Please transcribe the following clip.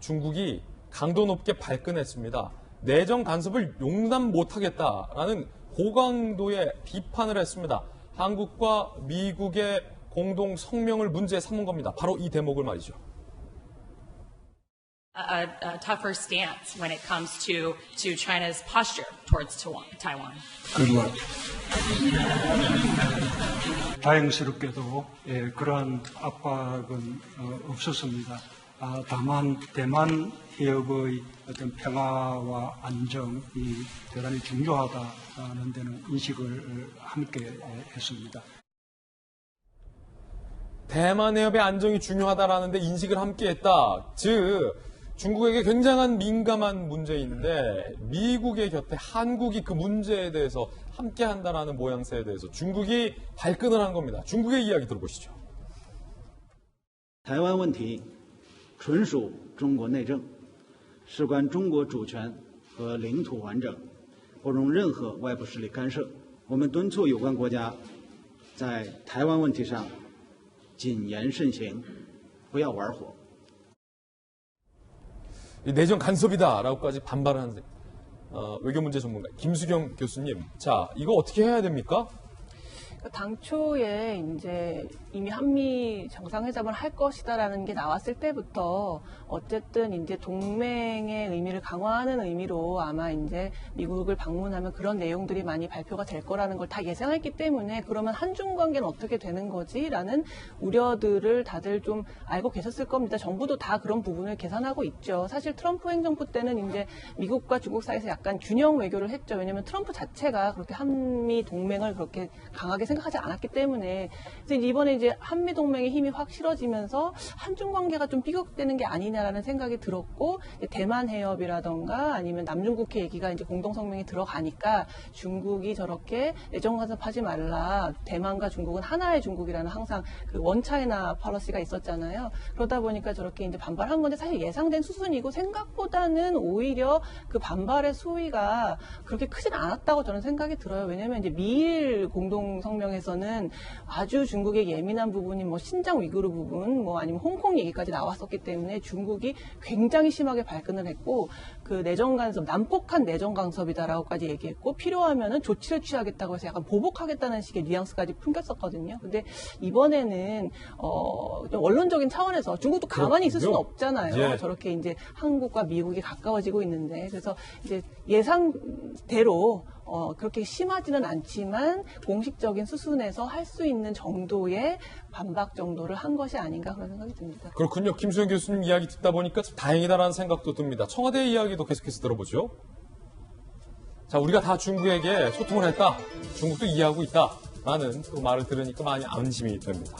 중국이 강도 높게 발끈했습니다. 내정 간섭을 용납 못하겠다라는 고강도의 비판을 했습니다. 한국과 미국의 공동 성명을 문제 삼은 겁니다. 바로 이 대목을 말이죠. a, a tougher stance when it comes to, to China's posture towards Taiwan. Luck. 다행스럽게도 예, 그러한 압박은 어, 없었습니다. 아, 다만 대만 해협의 어떤 평화와 안정이 대단히 중요하다는 데는 인식을 어, 함께 예, 했습니다. 대만 해협의 안정이 중요하다라는데 인식을 함께했다. 즉 중국에게 굉장한 민감한 문제인데 미국의 곁에 한국이 그 문제에 대해서 함께한다라는 모양새에 대해서 중국이 발끈을 한 겁니다. 중국의 이야기 들어보시죠. 台湾问题 纯属中国内政，事关中国主权和领土完整，不容任何外部势力干涉。我们敦促有关国家在台湾问题上谨言慎行，不要玩火。 이 내정 간섭이다라고까지 반발을 한 어, 외교 문제 전문가 김수경 교수님. 자, 이거 어떻게 해야 됩니까? 그러니까 당초에 이제 이미 한미 정상회담을 할 것이다라는 게 나왔을 때부터 어쨌든 이제 동맹의 의미를 강화하는 의미로 아마 이제 미국을 방문하면 그런 내용들이 많이 발표가 될 거라는 걸 다 예상했기 때문에 그러면 한중 관계는 어떻게 되는 거지라는 우려들을 다들 좀 알고 계셨을 겁니다. 정부도 다 그런 부분을 계산하고 있죠. 사실 트럼프 행정부 때는 이제 미국과 중국 사이에서 약간 균형 외교를 했죠. 왜냐하면 트럼프 자체가 그렇게 한미 동맹을 그렇게 강하게 생각하지 않았기 때문에 그래서 이번에 이제 한미 동맹의 힘이 확 실어지면서 한중 관계가 좀 삐걱대는 게 아니냐라는 생각이 들었고 이제 대만 해협이라던가 아니면 남중국해 얘기가 이제 공동 성명이 들어가니까 중국이 저렇게 내정 간섭하지 말라 대만과 중국은 하나의 중국이라는 항상 그 원차이나 펄러시가 있었잖아요. 그러다 보니까 저렇게 이제 반발한 건데 사실 예상된 수순이고 생각보다는 오히려 그 반발의 수위가 그렇게 크진 않았다고 저는 생각이 들어요. 왜냐하면 이제 미일 공동 성명 에서는 아주 중국의 예민한 부분이 뭐 신장 위구르 부분, 뭐 아니면 홍콩 얘기까지 나왔었기 때문에 중국이 굉장히 심하게 발끈을 했고 그 내정 간섭, 난폭한 내정 간섭이다라고까지 얘기했고 필요하면은 조치를 취하겠다고 해서 약간 보복하겠다는 식의 뉘앙스까지 풍겼었거든요. 근데 이번에는 어, 좀 원론적인 차원에서 중국도 가만히 있을 수는. 없잖아요. 예. 저렇게 이제 한국과 미국이 가까워지고 있는데 그래서 이제 예상대로 어, 그렇게 심하지는 않지만 공식적인 수순에서 할 수 있는 정도의 반박 정도를 한 것이 아닌가 그런 생각이 듭니다. 그렇군요. 김수영 교수님 이야기 듣다 보니까 참 다행이다라는 생각도 듭니다. 청와대 이야기도 계속해서 들어보죠. 자, 우리가 다 중국에게 소통을 했다. 중국도 이해하고 있다. 라는 그 말을 들으니까 많이 안심이 됩니다.